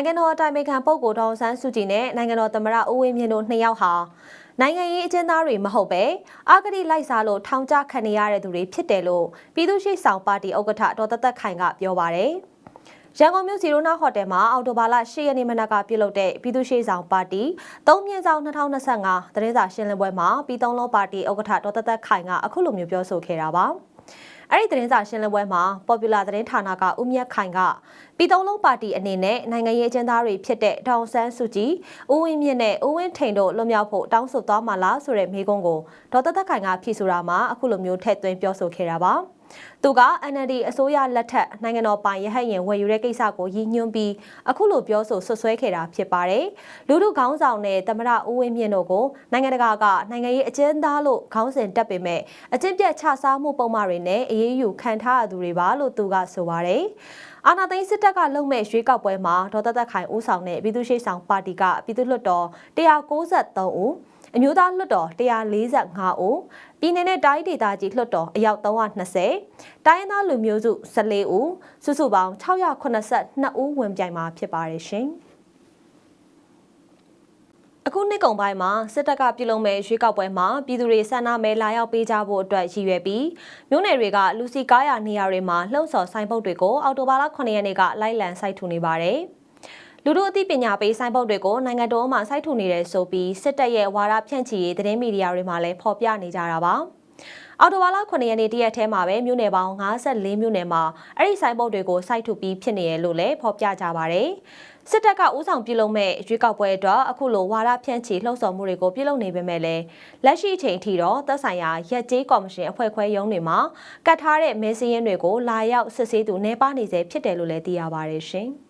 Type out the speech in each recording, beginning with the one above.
နိုင်ငံတော်အတိုင်ပင်ခံပုဂ္ဂိုလ်ဒေါအောင်ဆန်းစုကြည်နဲ့နိုင်ငံတော်သမ္မတဦးဝင်းမြင့်တို့နှစ်ယောက်ဟာနိုင်ငံရေးအကျဉ်းသားတွေမဟုတ်ပဲအာဂတိလိုက်စားလို့ထောင်ချခံနေရတဲ့သူတွေဖြစ်တယ်လို့ပြည်သူ့ရှိဆောင်ပါတီဥက္ကဋ္ဌဒေါ်သက်သက်ခိုင်ကပြောပါတယ်။ရန်ကုန်မြို့စီရိုနာဟိုတယ်မှာအော်တိုဘာလ10ရက်နေ့မနက်ကပြုလုပ်တဲ့ပြည်သူ့ရှိဆောင်ပါတီ၃မြင့်ဆောင်2025သတင်းစာရှင်းလင်းပွဲမှာပြည်သုံးလုံးပါတီဥက္ကဋ္ဌဒေါ်သက်သက်ခိုင်ကအခုလိုမျိုးပြောဆိုခဲ့တာပါ။အဲ့ဒီသတင်းစာရှင်းလင်းပွဲမှာ Popular သတင်းဌာနကဦးမြတ်ခိုင်က ပြည်သုံးလုံးပါတီအနေနဲ့နိုင်ငံရေးအကျဉ်းသားတွေဖြစ်တဲ့ဒေါန်ဆန်းစုကြည်ဦးဝင်းမြင့်နဲ့ဦးဝင်းထိန်တို့လွတ်မြောက်ဖို့တောင်းဆိုသွားမှာလားဆိုတဲ့မေးခွန်းကိုဒေါ်သက်သက်ခိုင်ကဖြေဆိုတာမှာအခုလိုမျိုးထည့်သွင်းပြောဆိုခဲ့တာပါ။သူက NLD အစိုးရလက်ထက်နိုင်ငံတော်ပိုင်ရဟတ်ရင်ဝယ်ယူတဲ့ကိစ္စကိုရည်ညွှန်းပြီးအခုလိုပြောဆိုဆွဆွဲခဲ့တာဖြစ်ပါတယ်။လူထုခေါင်းဆောင်နဲ့သမရဦးဝင်းမြင့်တို့ကိုနိုင်ငံတကာကနိုင်ငံရေးအကျဉ်းသားလို့ခေါင်းစဉ်တက်ပေမဲ့အကျဉ်းပြတ်ချစားမှုပုံမှန်တွေနဲ့အေးအေးယူခံထားရသူတွေပါလို့သူကဆိုပါတယ်။အာနာသိန်းစစ်တပ်ကလုံမဲ့ရွေးကောက်ပွဲမှာဒေါ်သက်သက်ခိုင်ဦးဆောင်တဲ့ပြည်သူ့ရှိဆောင်ပါတီကပြည်သူ့လွှတ်တော်193ဦးအမျိုးသားလွှတ်တော်145ဦးပြည်내နဲ့တိုင်းဒေသကြီးလွှတ်တော်အယောက်320တိုင်းရင်းသားလူမျိုးစု14ဦးစုစုပေါင်း682ဦးဝင်ပြိုင်မှာဖြစ်ပါတယ်ရှင် အခုနှစ်ကုန်ပိုင်းမှာစစ်တပ်ကပြုလုပ်မဲ့ရွေးကောက်ပွဲမှာပြည်သူတွေဆန္ဒမဲလာရောက်ပေးကြဖို့အတွက်ရည်ရွယ်ပြီးမြို့နယ်တွေကလူစီကားရနေရာတွေမှာလှုံ့ဆော်ဆိုင်ပုတ်တွေကိုအော်တိုဘာလ9ရက်နေ့ကလိုက်လံစိုက်ထူနေပါတယ်။လူတို့အသိပညာပေးဆိုင်ပုတ်တွေကိုနိုင်ငံတော်မှာစိုက်ထူနေတယ်ဆိုပြီးစစ်တပ်ရဲ့ဝါဒဖြန့်ချီရေးသတင်းမီဒီယာတွေမှာလည်းဖော်ပြနေကြတာပါအော်တိုဝါလာ9ရက်နေ့တရက်ထဲမှာပဲမြို့နယ်ပေါင်း54မြို့နယ်မှာအဲ့ဒီဆိုင်ပုတ်တွေကိုစိုက်ထူပြီးဖြစ်နေရလို့လည်းဖော်ပြကြပါဗျ။ စစ်တပ်ကဥဆောင်ပြုလုပ်မဲ့ရွေးကောက်ပွဲအတွက်အခုလိုဝါဒဖြန့်ချီလှုံ့ဆော်မှုတွေကိုပြုလုပ်နေပေမဲ့လည်းလက်ရှိအချိန်ထိတော့သက်ဆိုင်ရာရက်ကျေးကော်မရှင်အဖွဲ့ခွဲရုံးတွေမှာကတ်ထားတဲ့မဲစင်းရင်တွေကိုလာရောက်စစ်ဆေးသူနေပါနေစေဖြစ်တယ်လို့လည်းသိရပါတယ်ရှင်။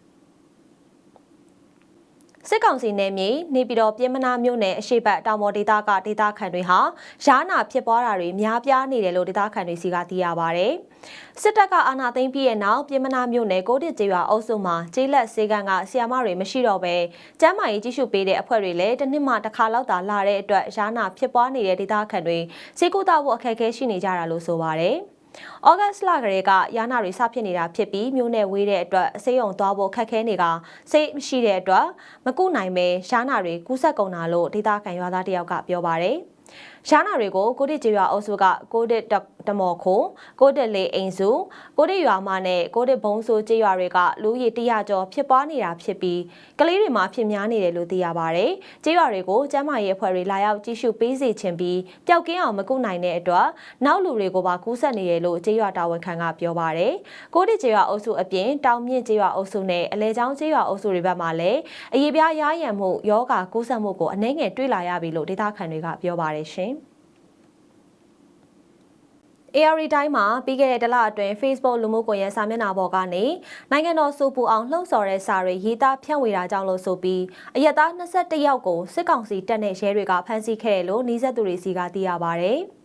စစ်ကောင်စီနယ်မြေနေပြည်တော်ပြည်မနာမြို့နယ်အရှိတ်တောင်ပေါ်ဒေသကဒေသခံတွေဟာရာနာဖြစ်ပွားတာတွေများပြားနေတယ်လို့ဒေသခံတွေစီကသိရပါဗျ။စစ်တပ်ကအာဏာသိမ်းပြီးတဲ့နောက်ပြည်မနာမြို့နယ်ကိုတစ်ကျေးရွာအုပ်စုမှာကျေးလက်စေကန်းကဆီယာမတွေမရှိတော့ပဲကျမ်းမာရေးကြီးစုပေးတဲ့အဖွဲ့တွေလည်းတစ်နှစ်မှတစ်ခါလောက်သာလာတဲ့အတွက်ရာနာဖြစ်ပွားနေတဲ့ဒေသခံတွေစေကူတာဖို့အခက်အခဲရှိနေကြတာလို့ဆိုပါဗျ။။ ဩဂတ်စ်လကလေးကရာနာတွေစဖြစ်နေတာဖြစ်ပြီးမျိုးနယ်ဝေးတဲ့အတွက်အစိမ်းုံသွားဖို့ခက်ခဲနေကစိတ်မရှိတဲ့အတွက်မကုနိုင်ပဲရာနာတွေကူးဆက်ကုန်တာလို့ဒေသခံရွာသားတယောက်ကပြောပါတယ်။ ရှားနာတွေကိုကိုတစ်ကျေးရွာအုပ်စုကကိုတစ်တမော်ခိုကိုတစ်လေအိမ်စုကိုတစ်ရွာမနဲ့ကိုတစ်ဘုံဆိုကျေးရွာတွေကလူရည်တရကျော်ဖြစ်ပွားနေတာဖြစ်ပြီးကလေးတွေမှာဖြစ်များနေတယ်လို့သိရပါတယ်။ကျေးရွာတွေကိုကျမ်းမာရေးအဖွဲ့တွေလာရောက်ကြည့်ရှုပေးစေချင်ပြီးပျောက်ကင်းအောင်မကုနိုင်တဲ့အတွက်နောက်လူတွေကိုပါကူးဆက်နေတယ်လို့ကျေးရွာတာဝန်ခံကပြောပါတယ်။ကိုတစ်ကျေးရွာအုပ်စုအပြင်တောင်မြင့်ကျေးရွာအုပ်စုနဲ့အလဲချောင်းကျေးရွာအုပ်စုတွေဘက်မှာလည်းအရေးပြားရားရံမှုယောဂကူးဆက်မှုကိုအနှဲငယ်တွေ့လာရပြီလို့ဒေသခံတွေကပြောပါတယ်ရှင်။ AR တိုင်းမှာပြီးခဲ့တဲ့တလအတွင်း Facebook လူမှုကွန်ရက်စာမျက်နှာပေါ်ကနေနိုင်ငံတော်စူပူအောင်လှုံ့ဆော်တဲ့စာတွေရေးသားဖြန့်ဝေတာကြောင့်လို့ဆိုပြီးအရက်သား21ယောက်ကိုစစ်ကောင်စီတပ်နဲ့ရဲတွေကဖမ်းဆီးခဲ့တယ်လို့နှီးဆက်သူတွေစီကသိရပါဗျ။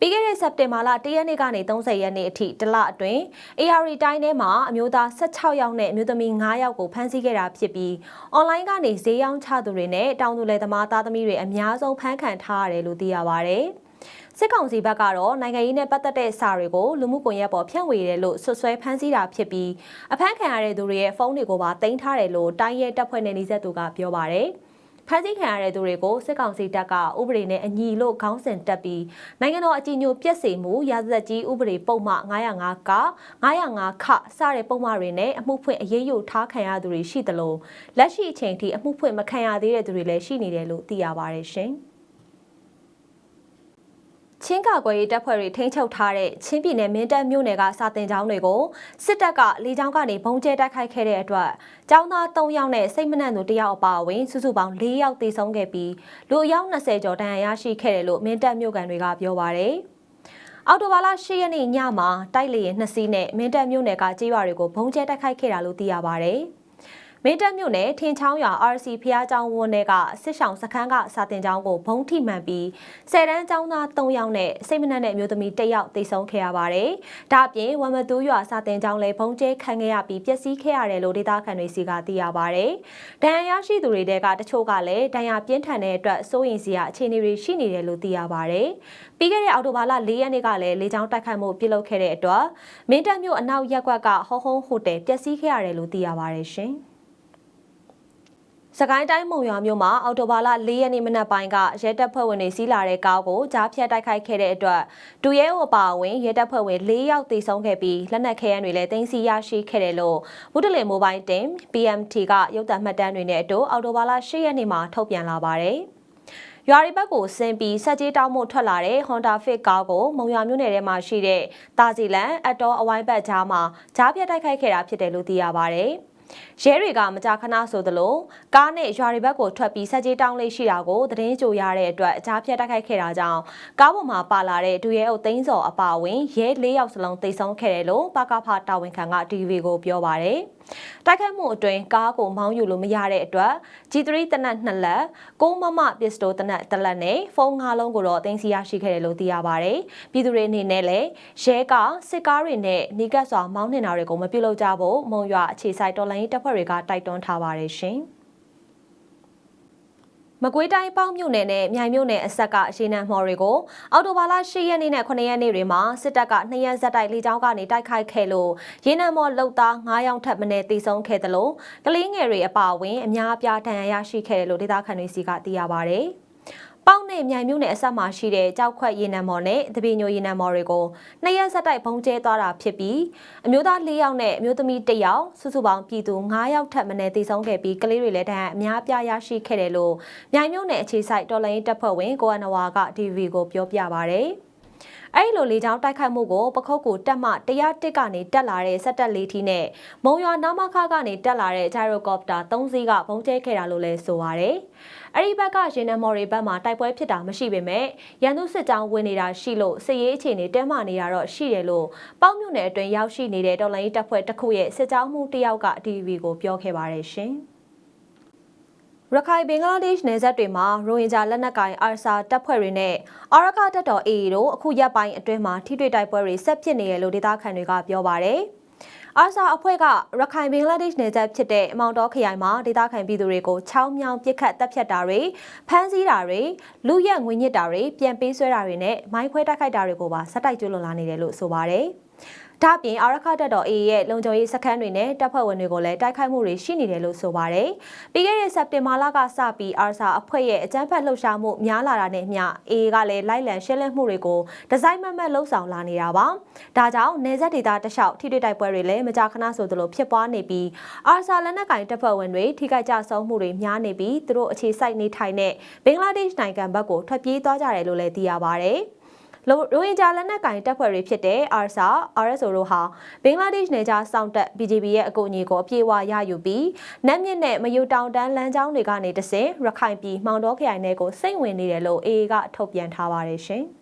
ပြီးခဲ့တဲ့စက်တင်ဘာလ1ရက်နေ့ကနေ30ရက်နေ့အထိတလအတွင်း AR တိုင်းထဲမှာအမျိုးသား16ယောက်နဲ့အမျိုးသမီး9ယောက်ကိုဖမ်းဆီးခဲ့တာဖြစ်ပြီးအွန်လိုင်းကနေဈေးရောင်းချသူတွေနဲ့တောင်သူလယ်သမားသားသမီးတွေအများဆုံးဖမ်းခံထားရတယ်လို့သိရပါဗျ။စစ်ကောင်စီဘက်ကတော့နိုင်ငံရေးနဲ့ပတ်သက်တဲ့စာတွေကိုလူမှုကွန်ရက်ပေါ်ဖြန့်ဝေတယ်လို့ဆွဆွဲဖမ်းဆီးတာဖြစ်ပြီးအဖမ်းခံရတဲ့သူတွေရဲ့ဖုန်းတွေကိုပါတင်ထားတယ်လို့တိုင်းရဲတပ်ဖွဲ့နဲ့နှိစက်သူကပြောပါတယ် ဖမ်းဆီးခံရတဲ့သူတွေကိုစစ်ကောင်စီတပ်ကဥပဒေနဲ့အညီလို့ခေါင်းစဉ်တက်ပြီးနိုင်ငံတော်အကြီးအကျယ်ပြက်စီမှုရာဇသက်ကြီးဥပဒေပုံမှ905က905ခစတဲ့ပုံမှတွေနဲ့အမှုဖွင့်အရေးယူထားခံရသူတွေရှိသလိုလက်ရှိအချိန်ထိအမှုဖွင့်မခံရသေးတဲ့သူတွေလည်းရှိနေတယ်လို့သိရပါတယ်ရှင်။ ချင်းကာကွယ်ရေးတပ်ဖွဲ့တွေထိန်းချုပ်ထားတဲ့ချင်းပြည်နယ်မင်းတပ်မြို့နယ်ကစာတင်ကျောင်းတွေကိုစစ်တပ်ကလေကြောင်းကနေဘုံကျဲတိုက်ခိုက်ခဲ့တဲ့အတွက်ကျောင်းသား3ယောက်နဲ့စိတ်မနှံသူ1ယောက်အပါအဝင်စုစုပေါင်း4ယောက်သေဆုံးခဲ့ပြီးလူအယောက်20ကျော်ဒဏ်ရာရရှိခဲ့တယ်လို့မင်းတပ်မြို့ကန်တွေကပြောပါရယ်အော်တိုဘာလ10ရက်နေ့ညမှာတိုက်လေယာဉ်2စီးနဲ့မင်းတပ်မြို့နယ်ကကြေးရွာတွေကိုဘုံကျဲတိုက်ခိုက်ခဲ့တာလို့သိရပါရယ်။ မင်းတပ်မြို့နယ်ထင်ချောင်းရွာ RC ဖျားကျောင်းဝန်းထဲကစစ်ဆောင်စခန်းကစာတင်ကျောင်းကိုဘုံထိမှန်ပြီးဆယ်တန်းကျောင်းသား3ယောက်နဲ့စိတ်မနှံ့တဲ့မျိုးသမီး1ယောက်သေဆုံးခဲ့ရပါတယ်။ဒါ့အပြင်ဝမ်မတူးရွာစာတင်ကျောင်းလည်းဘုံကျဲခံခဲ့ရပြီးပျက်စီးခဲ့ရတယ်လို့ဒေသခံတွေစီကသိရပါတယ်။ဒဏ်ရာရရှိသူတွေတဲကတချို့ကလည်းဒဏ်ရာပြင်းထန်တဲ့အတွက်စိုးရိမ်စရာအခြေအနေတွေရှိနေတယ်လို့သိရပါတယ်။ပြီးခဲ့တဲ့အောက်တိုဘာလ၄ရက်နေ့ကလည်းလေကြောင်းတိုက်ခိုက်မှုပြုလုပ်ခဲ့တဲ့အတွက်မင်းတပ်မြို့အနောက်ရပ်ကွက်ကဟောဟုံးဟိုတယ်ပျက်စီးခဲ့ရတယ်လို့သိရပါတယ်ရှင်။ စကိုင်းတိုင်းမုံရွာမြို့မှာအော်တိုဘာလ၄ရက်နေ့မနက်ပိုင်းကရဲတပ်ဖွဲ့ဝင်တွေစီးလာတဲ့ကားကိုကြားဖြတ်တိုက်ခိုက်ခဲ့တဲ့အတွက်ဒူရဲအိုအပါအဝင်ရဲတပ်ဖွဲ့ဝင်၄ယောက်သေဆုံးခဲ့ပြီးလက်နက်ခဲယမ်းတွေလည်းတင်စီရရှိခဲ့တယ်လို့ဘုဒ္ဓလင်မိုဘိုင်းတင် PMT ကရုပ်သံမှတ်တမ်းတွေနဲ့အတူအော်တိုဘာလ၈ရက်နေ့မှာထုတ်ပြန်လာပါတယ်။ရွာရီဘက်ကိုဆင်းပြီးဆက်ကြီးတောင်းမှုထွက်လာတဲ့ Honda Fit ကားကိုမုံရွာမြို့နယ်ထဲမှာရှိတဲ့တာစီလန်အတော်အဝိုင်းဘက်ကြားမှာကြားဖြတ်တိုက်ခိုက်ခဲ့တာဖြစ်တယ်လို့သိရပါတယ်။ ရဲတွေကမကြာခဏဆိုသလိုကားနဲ့ရွာတွေဘက်ကိုထွက်ပြီးဆက်ကြီးတောင်းလေးရှိတာကိုသတင်းကြိုရတဲ့အတွက်အကြားဖြတ်တိုက်ခိုက်ခဲ့တာကြောင့်ကားပေါ်မှာပါလာတဲ့ဒူရဲအုပ်သိန်းစော်အပါအဝင်ရဲ၄ယောက်စလုံးတိတ်ဆုံးခဲ့တယ်လို့ပကဖတာဝန်ခံက TV ကိုပြောပါတယ်။ တိုက်ခိုက်မှုအတွင်းကားကိုမောင်းယူလို့မရတဲ့အတွက် G3 တနက်နှစ်လက်ကိုမမပစ္စတိုတနက်တစ်လက်နဲ့ဖုန်း၅လုံးကိုတော့တင်စီရရှိခဲ့တယ်လို့သိရပါတယ်။ပြည်သူတွေအနေနဲ့လည်းရဲကစစ်ကားတွေနဲ့နီးကပ်စွာမောင်းနှင်တာတွေကိုမပြုလုပ်ကြဖို့မုံရွာအခြေဆိုင်တော်လိုင်းတပ်ဖွဲ့တွေကတိုက်တွန်းထားပါတယ်ရှင်။ မကွေးတိုင်းပေါ့မြို့နယ်နဲ့မြိုင်မြို့နယ်အဆက်ကအရှိန်နံမော်တွေကိုအော်တိုဘာလ10ရက်နေ့နဲ့9ရက်နေ့တွေမှာစစ်တပ်က2ရက်ဇက်တိုက်လေကြောင်းကနေတိုက်ခိုက်ခဲ့လို့ရေနံမော်လုံသား9ယောက်ထပ်မံတေဆုံးခဲ့တယ်လို့ကလေးငယ်တွေအပါအဝင်အများအပြားဒဏ်ရာရရှိခဲ့တယ်လို့ဒေသခံတွေစီကသိရပါဗျ။ ပေါက်နဲ့မြိုင်မြို့နယ်အဆက်မှာရှိတဲ့ကြောက်ခွက်ရေနံမော်နဲ့တပင်းညိုရေနံမော်တွေကိုနှစ်ရက်ဆက်တိုက်ဘုံကျဲသွားတာဖြစ်ပြီးအမျိုးသား၄ယောက်နဲ့အမျိုးသမီး၁ယောက်စုစုပေါင်းပြည်သူ9ယောက်ထပ်မံတည်ဆုံးခဲ့ပြီးကလေးတွေလည်းတန်းအများပြားရရှိခဲ့တယ်လို့မြိုင်မြို့နယ်အခြေစိုက်တော်လိုင်းတပ်ဖွဲ့ဝင်ကိုအနဝါက TV ကိုပြောပြပါဗျာအဲ့လိုလေကြောင်းတိုက်ခိုက်မှုကိုပခုတ်ကိုတက်မှ101ကနေတက်လာတဲ့စက်တက်လေးထီးနဲ့မုံရွာနာမခကနေတက်လာတဲ့ဂျိုင်ရိုကော်ပတာ3စီးကဘုံကျဲခဲ့တာလို့လည်းဆိုပါရယ် အဲ့ဒီဘက်ကရင်နမော်တွေဘက်မှာတိုက်ပွဲဖြစ်တာမရှိပေမဲ့ရန်သူစစ်ကြောင်းဝင်နေတာရှိလို့စစ်ရေးအခြေအနေတဲမာနေတာတော့ရှိတယ်လို့ပေါ့မြို့နယ်အတွင်းရောက်ရှိနေတဲ့တော်လိုင်းတပ်ဖွဲ့တစ်ခုရဲ့စစ်ကြောင်းမှုတစ်ယောက်က TV ကိုပြောခဲ့ပါတယ်ရှင်။ရခိုင်ဘင်္ဂလားဒေ့ရှ်နယ်စပ်တွေမှာရိုဟင်ဂျာလက်နက်ကိုင်အာဆာတပ်ဖွဲ့တွေနဲ့အာရခတပ်တော် AA တို့အခုရက်ပိုင်းအတွင်းမှာထိတွေ့တိုက်ပွဲတွေဆက်ဖြစ်နေရလို့ဒေသခံတွေကပြောပါတယ်။ အာဆာအဖွဲ့ကရခိုင်ဘင်္ဂလားဒေ့ရှ်နယ်စပ်ဖြစ်တဲ့အမောင်တော်ခရိုင်မှာဒေသခံပြည်သူတွေကိုချောင်းမြောင်းပစ်ခတ်တပ်ဖြတ်တာတွေဖမ်းဆီးတာတွေလူရက်ငွေညစ်တာတွေပြန်ပေးဆွဲတာတွေနဲ့မိုင်းခွဲတိုက်ခိုက်တာတွေကိုပါဆက်တိုက်ကျွလွန်လာနေတယ်လို့ဆိုပါတယ်။ ဒါ့ပြင်အာရခတက်တော် AA ရဲ့လုံခြုံရေးစခန်းတွေနဲ့တပ်ဖွဲ့ဝင်တွေကိုလည်းတိုက်ခိုက်မှုတွေရှိနေတယ်လို့ဆိုပါတယ်။ပြီးခဲ့တဲ့စက်တင်ဘာလကစပြီးအာဆာအဖွဲ့ရဲ့အကြမ်းဖက်လှုပ်ရှားမှုများလာတာနဲ့မျှ AA ကလည်းလိုက်လံရှင်းလင်းမှုတွေကိုဒီဇိုင်းမမတ်လှုပ်ဆောင်လာနေတာပါ။ဒါကြောင့်နေဆက်ဒေတာတလျှောက်ထိတွေ့တိုက်ပွဲတွေလည်းမကြာခဏဆိုသလိုဖြစ်ပွားနေပြီးအာဆာလက်နက်ကင်တပ်ဖွဲ့ဝင်တွေထိခိုက်ကြဆုံးမှုတွေများနေပြီးသူတို့အခြေစိုက်နေထိုင်တဲ့ဘင်္ဂလားဒေ့ရှ်နိုင်ငံဘက်ကိုထွက်ပြေးသွားကြတယ်လို့လည်းသိရပါတယ်။ ရိုဟင်ဂျာလက်နက်ကင်တပ်ဖွဲ့တွေဖြစ်တဲ့ ARSA, RSO တို့ဟာဘင်္ဂလားဒေ့ရှ်နယ်ခြားစောင့်တပ် BGB ရဲ့အကူအညီကိုအပြည့်အဝရယူပြီးနတ်မြင့်နဲ့မယူတောင်တန်းလမ်းကြောင်းတွေကနေတဆင့်ရခိုင်ပြည်မောင်တော်ခရိုင်နယ်ကိုစိတ်ဝင်နေတယ်လို့ AA ကထုတ်ပြန်ထားပါတယ်ရှင်။